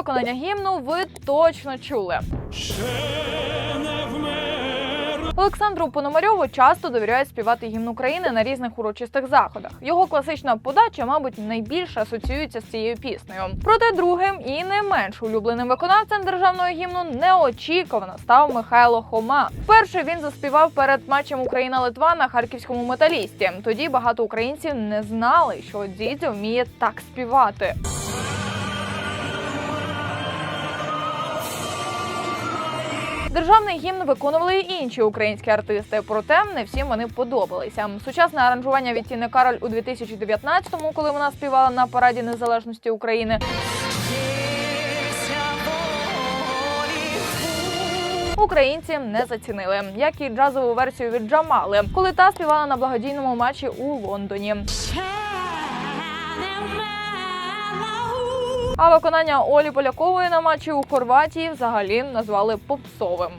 виконання гімну ви точно чули. Олександру Пономарьову часто довіряють співати гімн України на різних урочистих заходах. Його класична подача, мабуть, найбільше асоціюється з цією піснею. Проте другим і не менш улюбленим виконавцем державного гімну неочікувано став Михайло Хома. Вперше він заспівав перед матчем Україна-Литва на харківському металісті. Тоді багато українців не знали, що дідьо вміє так співати. Державний гімн виконували й інші українські артисти, проте не всім вони подобалися. Сучасне аранжування від Тіни Кароль у 2019-му, коли вона співала на параді незалежності України. Українці не зацінили, як і джазову версію від Джамали, коли та співала на благодійному матчі у Лондоні. А виконання Олі Полякової на матчі у Хорватії взагалі назвали попсовим.